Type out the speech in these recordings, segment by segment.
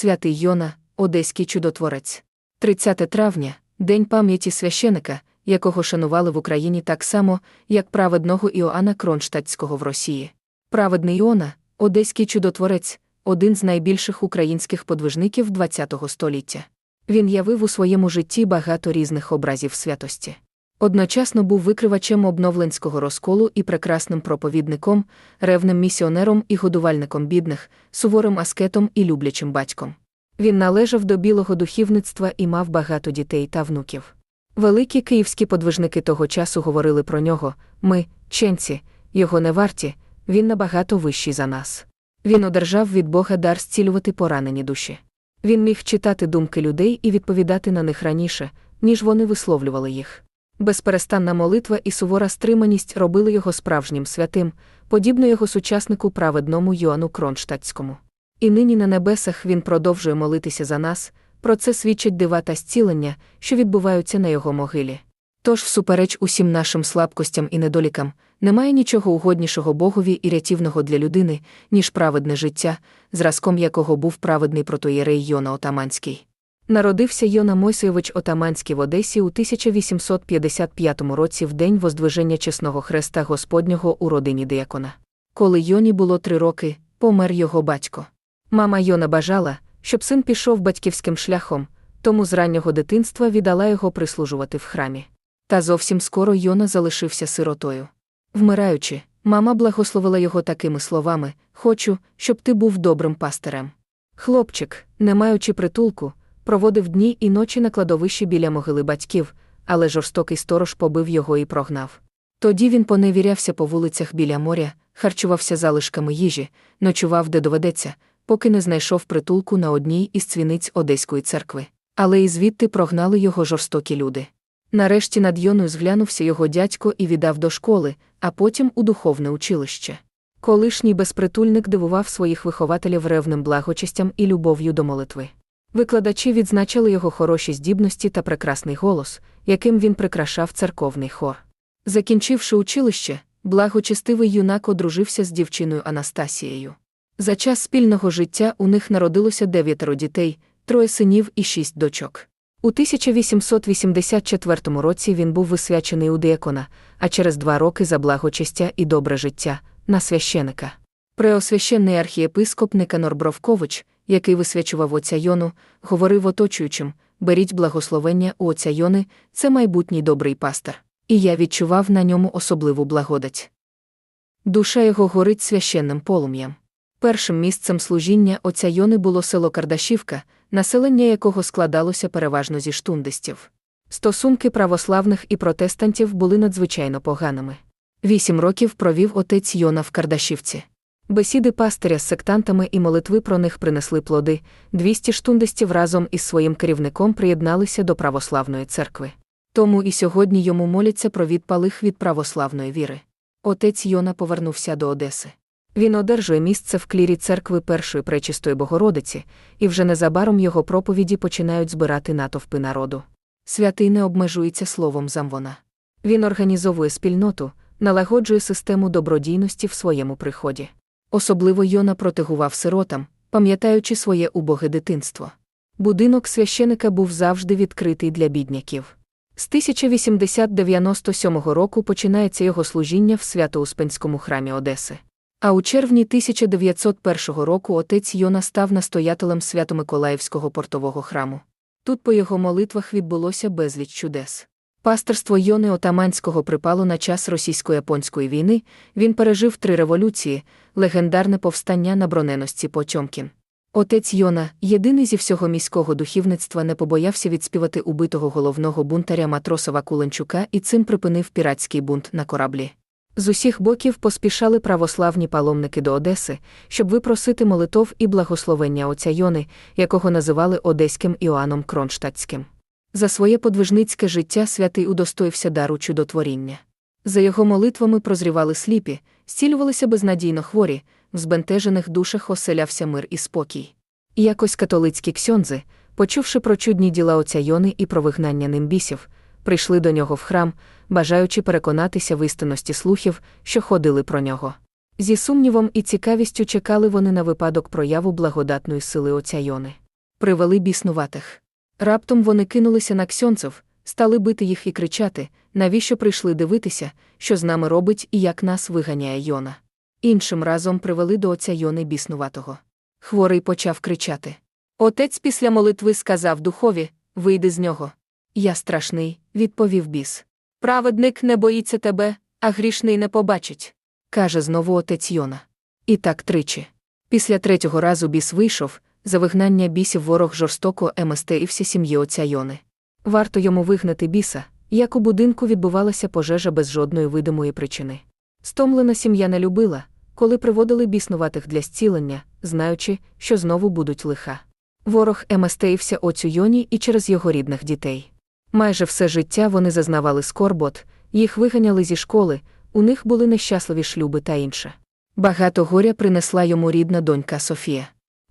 Святий Йона, Одеський чудотворець. 30 травня День пам'яті священика, якого шанували в Україні так само, як праведного Іоанна Кронштадтського в Росії. Праведний Іона, Одеський чудотворець, один з найбільших українських подвижників ХХ століття. Він явив у своєму житті багато різних образів святості. Одночасно був викривачем обновленського розколу і прекрасним проповідником, ревним місіонером і годувальником бідних, суворим аскетом і люблячим батьком. Він належав до білого духівництва і мав багато дітей та внуків. Великі київські подвижники того часу говорили про нього ми, ченці, його не варті, він набагато вищий за нас. Він одержав від Бога дар зцілювати поранені душі. Він міг читати думки людей і відповідати на них раніше, ніж вони висловлювали їх. Безперестанна молитва і сувора стриманість робили його справжнім святим, подібно його сучаснику праведному Йоанну Кронштадтському. І нині на небесах він продовжує молитися за нас, про це свідчать дива та зцілення, що відбуваються на його могилі. Тож, всупереч усім нашим слабкостям і недолікам, немає нічого угоднішого Богові і рятівного для людини, ніж праведне життя, зразком якого був праведний протоєрей Йона Отаманський. Народився Йона Мойсейович Отаманський в Одесі у 1855 році в день воздвиження чесного хреста Господнього у родині диякона. Коли Йоні було три роки, помер його батько. Мама Йона бажала, щоб син пішов батьківським шляхом, тому з раннього дитинства віддала його прислужувати в храмі. Та зовсім скоро Йона залишився сиротою. Вмираючи, мама благословила його такими словами Хочу, щоб ти був добрим пастирем. Хлопчик, не маючи притулку, проводив дні і ночі на кладовищі біля могили батьків, але жорстокий сторож побив його і прогнав. Тоді він поневірявся по вулицях біля моря, харчувався залишками їжі, ночував де доведеться, поки не знайшов притулку на одній із цвіниць Одеської церкви. Але і звідти прогнали його жорстокі люди. Нарешті над Йоною зглянувся його дядько і віддав до школи, а потім у духовне училище. Колишній безпритульник дивував своїх вихователів ревним благочестям і любов'ю до молитви. Викладачі відзначили його хороші здібності та прекрасний голос, яким він прикрашав церковний хор. Закінчивши училище, благочестивий юнак одружився з дівчиною Анастасією. За час спільного життя у них народилося дев'ятеро дітей, троє синів і шість дочок. У 1884 році він був висвячений у диакона, а через два роки за благочестя і добре життя на священика. Преосвященний архієпископ Никанор Бровкович, який висвячував отця Йону, говорив оточуючим беріть благословення у отця Йони, це майбутній добрий пастор. І я відчував на ньому особливу благодать. Душа його горить священним полум'ям. Першим місцем служіння отця Йони було село Кардашівка, населення якого складалося переважно зі штундистів. Стосунки православних і протестантів були надзвичайно поганими. Вісім років провів отець Йона в Кардашівці. Бесіди пастиря з сектантами і молитви про них принесли плоди, 200 штундистів разом із своїм керівником приєдналися до православної церкви. Тому і сьогодні йому моляться про відпалих від православної віри. Отець Йона повернувся до Одеси. Він одержує місце в клірі церкви Першої Пречистої Богородиці, і вже незабаром його проповіді починають збирати натовпи народу. Святий не обмежується словом замвона. Він організовує спільноту, налагоджує систему добродійності в своєму приході. Особливо Йона протигував сиротам, пам'ятаючи своє убоге дитинство. Будинок священика був завжди відкритий для бідняків. З 1897 року починається його служіння в Свято-Успенському храмі Одеси. А у червні 1901 року отець Йона став настоятелем Свято-Миколаївського портового храму. Тут по його молитвах відбулося безліч чудес. Пасторство Йони Отаманського припало на час російсько-японської війни, він пережив три революції, легендарне повстання на броненості Потьомкін. Отець Йона, єдиний зі всього міського духівництва, не побоявся відспівати убитого головного бунтаря матросова Куленчука і цим припинив піратський бунт на кораблі. З усіх боків поспішали православні паломники до Одеси, щоб випросити молитов і благословення отця Йони, якого називали Одеським Іоанном Кронштадтським. За своє подвижницьке життя святий удостоївся дару чудотворіння. За його молитвами прозрівали сліпі, зцілювалися безнадійно хворі, в збентежених душах оселявся мир і спокій. І якось католицькі ксьонзи, почувши про чудні діла отця Йони і про вигнання ним бісів, прийшли до нього в храм, бажаючи переконатися в істинності слухів, що ходили про нього. Зі сумнівом і цікавістю чекали вони на випадок прояву благодатної сили отця Йони. привели біснуватих. Раптом вони кинулися на ксьонцев, стали бити їх і кричати, навіщо прийшли дивитися, що з нами робить і як нас виганяє Йона. Іншим разом привели до отця Йони біснуватого. Хворий почав кричати. Отець після молитви сказав духові Вийди з нього. Я страшний, відповів біс. Праведник не боїться тебе, а грішний не побачить, каже знову отець Йона. І так тричі. Після третього разу біс вийшов, за вигнання бісів ворог жорстоко еместеївся сім'ї отця Йони. Варто йому вигнати біса, як у будинку відбувалася пожежа без жодної видимої причини. Стомлена сім'я не любила, коли приводили біснуватих для зцілення, знаючи, що знову будуть лиха. Ворог еместеївся оцю Йоні і через його рідних дітей. Майже все життя вони зазнавали скорбот, їх виганяли зі школи, у них були нещасливі шлюби та інше. Багато горя принесла йому рідна донька Софія.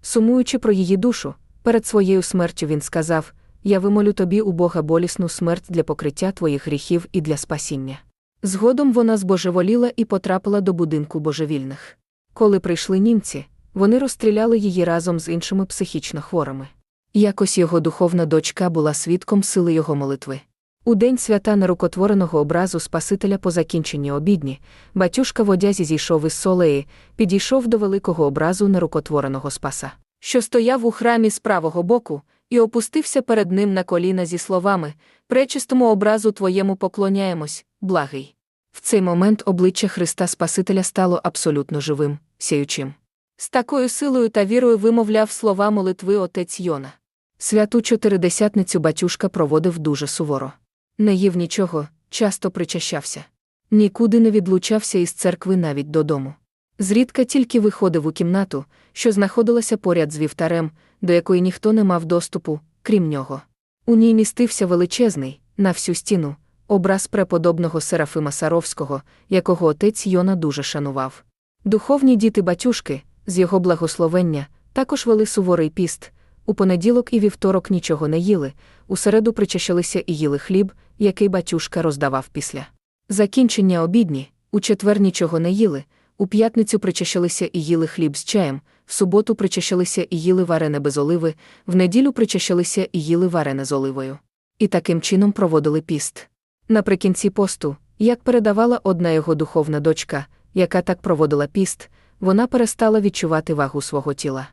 Сумуючи про її душу, перед своєю смертю він сказав: Я вимолю тобі у Бога болісну смерть для покриття твоїх гріхів і для спасіння. Згодом вона збожеволіла і потрапила до будинку божевільних. Коли прийшли німці, вони розстріляли її разом з іншими психічно хворими. Якось його духовна дочка була свідком сили його молитви. У день свята нерукотвореного образу Спасителя по закінченні обідні, батюшка в одязі зійшов із солеї, підійшов до великого образу нерукотвореного Спаса, що стояв у храмі з правого боку, і опустився перед ним на коліна зі словами Пречистому образу твоєму поклоняємось, благий. В цей момент обличчя Христа Спасителя стало абсолютно живим, сяючим. З такою силою та вірою вимовляв слова молитви отець Йона. Святу чотиридесятницю батюшка проводив дуже суворо. Не їв нічого, часто причащався. Нікуди не відлучався із церкви навіть додому. Зрідка тільки виходив у кімнату, що знаходилася поряд з вівтарем, до якої ніхто не мав доступу, крім нього. У ній містився величезний, на всю стіну, образ преподобного Серафима Саровського, якого отець Йона дуже шанував. Духовні діти батюшки, з його благословення, також вели суворий піст. У понеділок і вівторок нічого не їли, у середу причащалися і їли хліб, який батюшка роздавав після. Закінчення обідні, у четвер нічого не їли, у п'ятницю причащалися і їли хліб з чаєм, в суботу причащалися і їли варене без оливи, в неділю причащалися і їли варене з оливою. І таким чином проводили піст. Наприкінці посту, як передавала одна його духовна дочка, яка так проводила піст, вона перестала відчувати вагу свого тіла.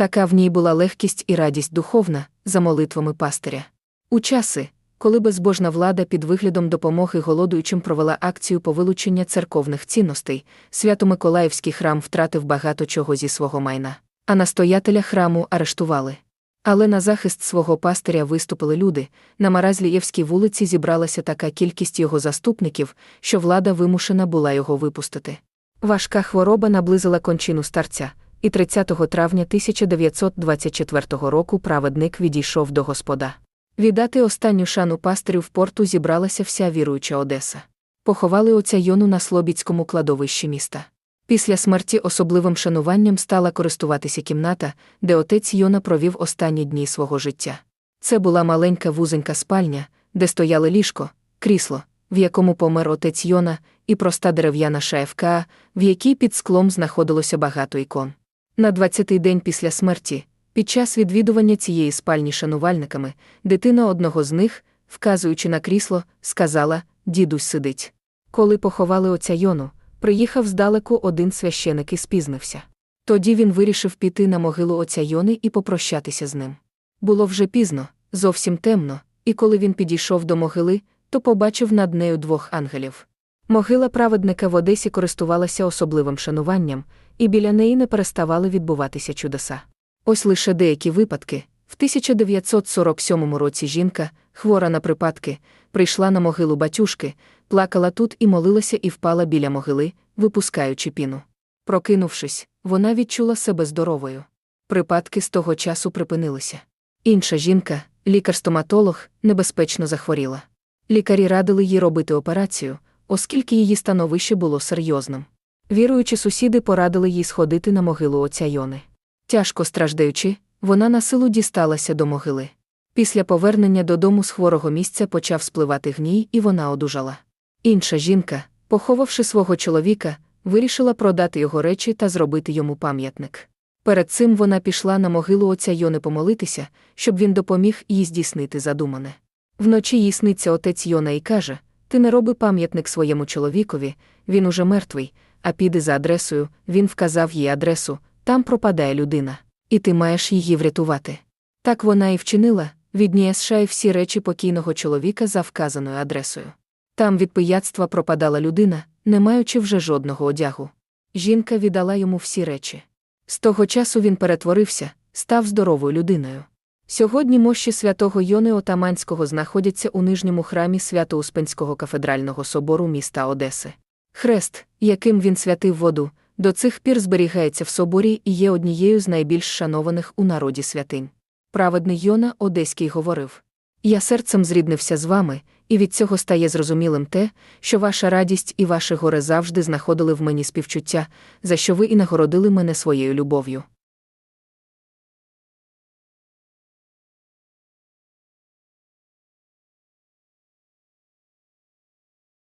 Така в ній була легкість і радість духовна, за молитвами пастиря. У часи, коли безбожна влада під виглядом допомоги голодуючим провела акцію по вилучення церковних цінностей, Свято-Миколаївський храм втратив багато чого зі свого майна, а настоятеля храму арештували. Але на захист свого пастиря виступили люди. На Маразлієвській вулиці зібралася така кількість його заступників, що влада вимушена була його випустити. Важка хвороба наблизила кончину старця, і 30 травня 1924 року праведник відійшов до Господа. Віддати останню шану пастирю в порту зібралася вся віруюча Одеса. Поховали отця Йону на Слобідському кладовищі міста. Після смерті особливим шануванням стала користуватися кімната, де отець Йона провів останні дні свого життя. Це була маленька вузенька спальня, де стояли ліжко, крісло, в якому помер отець Йона, і проста дерев'яна шафка, в якій під склом знаходилося багато ікон. На 20-й день після смерті, під час відвідування цієї спальні шанувальниками, дитина одного з них, вказуючи на крісло, сказала: Дідусь сидить. Коли поховали отця Йону, приїхав здалеку один священик і спізнився. Тоді він вирішив піти на могилу отця Йони і попрощатися з ним. Було вже пізно, зовсім темно, і коли він підійшов до могили, то побачив над нею двох ангелів. Могила праведника в Одесі користувалася особливим шануванням, і біля неї не переставали відбуватися чудеса. Ось лише деякі випадки. В 1947 році жінка, хвора на припадки, прийшла на могилу батюшки, плакала тут і молилася і впала біля могили, випускаючи піну. Прокинувшись, вона відчула себе здоровою. Припадки з того часу припинилися. Інша жінка, лікар-стоматолог, небезпечно захворіла. Лікарі радили їй робити операцію, оскільки її становище було серйозним. Віруючі сусіди порадили їй сходити на могилу отця Йони. Тяжко страждаючи, вона на силу дісталася до могили. Після повернення додому з хворого місця почав спливати гній, і вона одужала. Інша жінка, поховавши свого чоловіка, вирішила продати його речі та зробити йому пам'ятник. Перед цим вона пішла на могилу отця Йони помолитися, щоб він допоміг їй здійснити задумане. Вночі їй сниться отець Йона і каже: Ти не роби пам'ятник своєму чоловікові, він уже мертвий, а піди за адресою, він вказав їй адресу, там пропадає людина, і ти маєш її врятувати. Так вона і вчинила, віднієсшає всі речі покійного чоловіка за вказаною адресою. Там від пияцтва пропадала людина, не маючи вже жодного одягу. Жінка віддала йому всі речі. З того часу він перетворився, став здоровою людиною. Сьогодні мощі святого Йони Отаманського знаходяться у нижньому храмі Свято-Успенського кафедрального собору міста Одеси. Хрест, яким він святив воду, до цих пір зберігається в соборі і є однією з найбільш шанованих у народі святинь. Праведний Йона Одеський говорив: Я серцем зріднився з вами, і від цього стає зрозумілим те, що ваша радість і ваше горе завжди знаходили в мені співчуття, за що ви і нагородили мене своєю любов'ю.